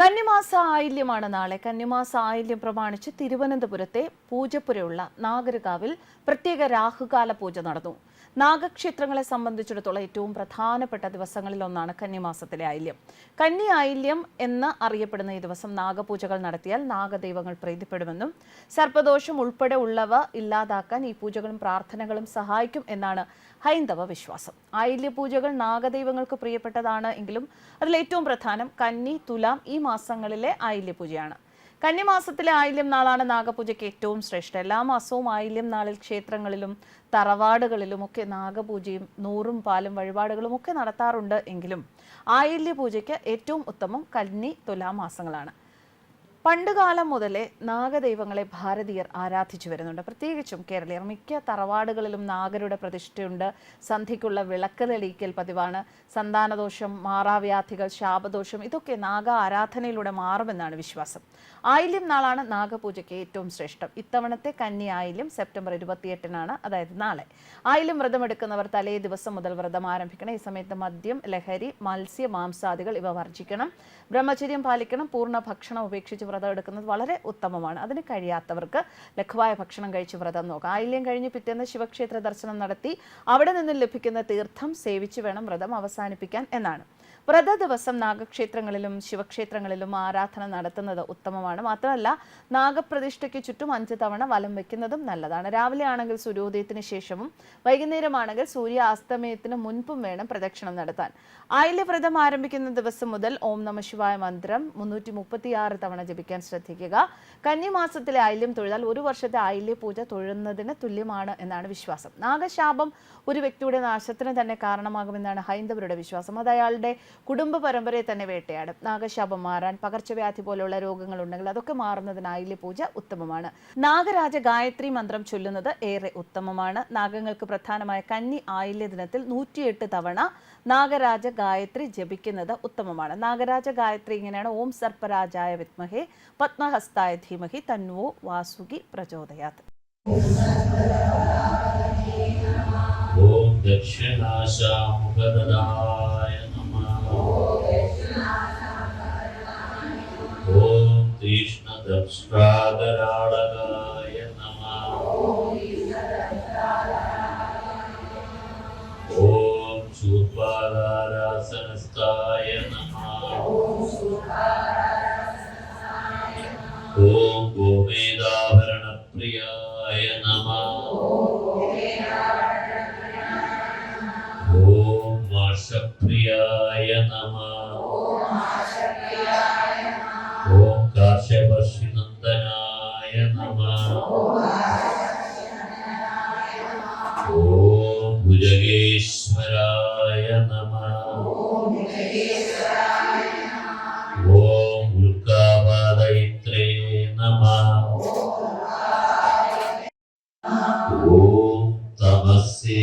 കന്നിമാസ ആയില്യമാണ് നാളെ. കന്നിമാസ ആയില്യം പ്രമാണിച്ച് തിരുവനന്തപുരത്തെ പൂജപ്പുരയുള്ള നാഗരകാവിൽ പ്രത്യേക രാഹുകാല പൂജ നടന്നു. നാഗക്ഷേത്രങ്ങളെ സംബന്ധിച്ചിടത്തോളം ഏറ്റവും പ്രധാനപ്പെട്ട ദിവസങ്ങളിൽ ഒന്നാണ് കന്നിമാസത്തിലെ ആയില്യം. കന്നി ആയില്യം എന്ന് അറിയപ്പെടുന്ന ഈ ദിവസം നാഗപൂജകൾ നടത്തിയാൽ നാഗദൈവങ്ങൾ പ്രീതിപ്പെടുമെന്നും സർപ്പദോഷം ഉൾപ്പെടെ ഉള്ളവ ഇല്ലാതാക്കാൻ ഈ പൂജകളും പ്രാർത്ഥനകളും സഹായിക്കും എന്നാണ് ഹൈന്ദവ വിശ്വാസം. ആയില്യ പൂജകൾ നാഗദൈവങ്ങൾക്ക് പ്രിയപ്പെട്ടതാണ് എങ്കിലും അതിൽ ഏറ്റവും പ്രധാനം കന്നി തുലാം ഈ മാസങ്ങളിലെ ആയില്യ പൂജയാണ്. കന്നിമാസത്തിലെ ആയില്യം നാളാണ് നാഗപൂജയ്ക്ക് ഏറ്റവും ശ്രേഷ്ഠം. എല്ലാ മാസവും ആയില്യം നാളിൽ ക്ഷേത്രങ്ങളിലും തറവാടുകളിലും ഒക്കെ നാഗപൂജയും നൂറും പാലും വഴിപാടുകളും ഒക്കെ നടത്താറുണ്ട് എങ്കിലും ആയില്യ പൂജയ്ക്ക് ഏറ്റവും ഉത്തമം കന്നി തുലാം മാസങ്ങളാണ് പണ്ടുകാലം മുതലേ നാഗദൈവങ്ങളെ ഭാരതീയർ ആരാധിച്ചു വരുന്നുണ്ട്. പ്രത്യേകിച്ചും കേരളീയർ. മിക്ക തറവാടുകളിലും നാഗരുടെ പ്രതിഷ്ഠയുണ്ട്. സന്ധിക്കുള്ള വിളക്ക് തെളിയിക്കൽ പതിവാണ്. സന്താനദോഷം മാറാവ്യാധികൾ ശാപദോഷം ഇതൊക്കെ നാഗ ആരാധനയിലൂടെ മാറുമെന്നാണ് വിശ്വാസം. ആയില്യം നാളാണ് നാഗപൂജയ്ക്ക് ഏറ്റവും ശ്രേഷ്ഠം. ഇത്തവണത്തെ കന്നി ആയില്യം സെപ്റ്റംബർ ഇരുപത്തിയെട്ടിനാണ് അതായത് നാളെ. ആയില്യം വ്രതമെടുക്കുന്നവർ തലേ ദിവസം മുതൽ വ്രതം ആരംഭിക്കണം. ഈ സമയത്ത് മദ്യം ലഹരി മത്സ്യ മാംസാദികൾ ഇവ വർജിക്കണം. ബ്രഹ്മചര്യം പാലിക്കണം. പൂർണ ഭക്ഷണം ഉപേക്ഷിച്ച് വ്രതം എടുക്കുന്നത് വളരെ ഉത്തമമാണ്. അതിന് കഴിയാത്തവർക്ക് ലഘുവായ ഭക്ഷണം കഴിച്ച് വ്രതം നോക്കാം. ആയില്യം കഴിഞ്ഞ് പിറ്റേന്ന് ശിവക്ഷേത്ര ദർശനം നടത്തി അവിടെ നിന്ന് ലഭിക്കുന്ന തീർത്ഥം സേവിച്ച് വേണം വ്രതം അവസാനിപ്പിക്കാൻ എന്നാണ്. വ്രത ദിവസം നാഗക്ഷേത്രങ്ങളിലും ശിവക്ഷേത്രങ്ങളിലും ആരാധന നടത്തുന്നത് ഉത്തമമാണ്. മാത്രമല്ല നാഗപ്രതിഷ്ഠയ്ക്ക് ചുറ്റും അഞ്ച് തവണ വലം വെക്കുന്നതും നല്ലതാണ്. രാവിലെ ആണെങ്കിൽ സൂര്യോദയത്തിന് ശേഷവും വൈകുന്നേരമാണെങ്കിൽ സൂര്യ അസ്തമയത്തിന് മുൻപും വേണം പ്രദക്ഷിണം നടത്താൻ. ആയില്യ വ്രതം ആരംഭിക്കുന്ന ദിവസം മുതൽ ഓം നമ ശിവായ മന്ത്രം മുന്നൂറ്റി മുപ്പത്തിയാറ് തവണ ജപിക്കാൻ ശ്രദ്ധിക്കുക. കന്നിമാസത്തിലെ ആയില്യം തൊഴുതാൽ ഒരു വർഷത്തെ ആയില്യ പൂജ തൊഴുന്നതിന് തുല്യമാണ് എന്നാണ് വിശ്വാസം. നാഗശാപം ഒരു വ്യക്തിയുടെ നാശത്തിന് തന്നെ കാരണമാകുമെന്നാണ് ഹൈന്ദവരുടെ വിശ്വാസം. അത് അയാളുടെ കുടുംബ പരമ്പരയെ തന്നെ വേട്ടയാടും. നാഗശാപം മാറാൻ പകർച്ചവ്യാധി പോലുള്ള രോഗങ്ങൾ ഉണ്ടെങ്കിൽ അതൊക്കെ മാറുന്നതിന് ആയില്യ പൂജ ഉത്തമമാണ്. നാഗരാജ ഗായത്രി മന്ത്രം ചൊല്ലുന്നത് ഏറെ ഉത്തമമാണ്. നാഗങ്ങൾക്ക് പ്രധാനമായ കന്നി ആയില്യ ദിനത്തിൽ നൂറ്റിയെട്ട് തവണ നാഗരാജ ഗായത്രി ജപിക്കുന്നത് ഉത്തമമാണ്. നാഗരാജ ഗായത്രി ഇങ്ങനെയാണ് ഓം സർപ്പരാജായ വിത്മഹേ പത്മഹസ്തായ ധീമഹി തന്വോ വാസുകി പ്രചോദയാത്. ഓം ദക്ഷിണാശാമുഖദാ ఓం తీష్ణ దంష్ట్రాగరాళగాయ నమ. ఓం శూర్పాదారాసనస్థాయ నమ. ఓం గోమేదాభరణ ప్రియాయ నమ. ఓం మాషప్రియాయ నమ. ఓం काश्यपर्षिनन्दनाय नमः। ॐ भुजगेश्वराय नमः। ॐ उल्कापादयित्रे नमः। ॐ तमसे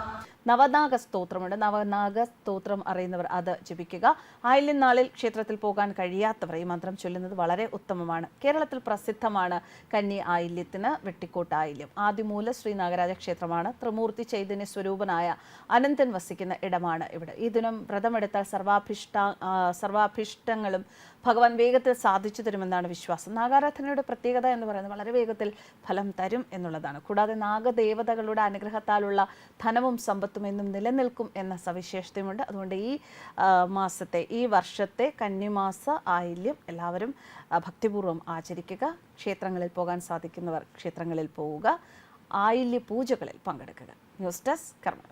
നവനാഗ സ്തോത്രമുണ്ട്. നവനാഗ സ്തോത്രം അറിയുന്നവർ അത് ജപിക്കുക. ആയില്യം നാളിൽ ക്ഷേത്രത്തിൽ പോകാൻ കഴിയാത്തവർ ഈ മന്ത്രം ചൊല്ലുന്നത് വളരെ ഉത്തമമാണ്. കേരളത്തിൽ പ്രസിദ്ധമാണ് കന്നി ആയില്യത്തിന് വെട്ടിക്കോട്ട് ആയില്യം. ആദിമൂല ശ്രീ നാഗരാജ ക്ഷേത്രമാണ്. ത്രിമൂർത്തി ചൈതന്യ സ്വരൂപനായ അനന്തൻ വസിക്കുന്ന ഇടമാണ് ഇവിടെ. ഈ ദിനം വ്രതമെടുത്താൽ സർവാഭിഷ്ട സർവാഭിഷ്ടങ്ങളും ഭഗവാൻ വേഗത്തിൽ സാധിച്ചു തരുമെന്നാണ് വിശ്വാസം. നാഗാരാധനയുടെ പ്രത്യേകത എന്ന് പറയുന്നത് വളരെ വേഗത്തിൽ ഫലം തരും എന്നുള്ളതാണ്. കൂടാതെ നാഗദേവതകളുടെ അനുഗ്രഹത്താലുള്ള ധനവും സമ്പത്തും എന്നും നിലനിൽക്കും എന്ന സവിശേഷതയുമുണ്ട്. അതുകൊണ്ട് ഈ മാസത്തെ ഈ വർഷത്തെ കന്നിമാസ ആയില്യം എല്ലാവരും ഭക്തിപൂർവം ആചരിക്കുക. ക്ഷേത്രങ്ങളിൽ പോകാൻ സാധിക്കുന്നവർ ക്ഷേത്രങ്ങളിൽ പോവുക. ആയില്യ പൂജകളിൽ പങ്കെടുക്കുക. ന്യൂസ് ഡെസ്ക് കർമ്മ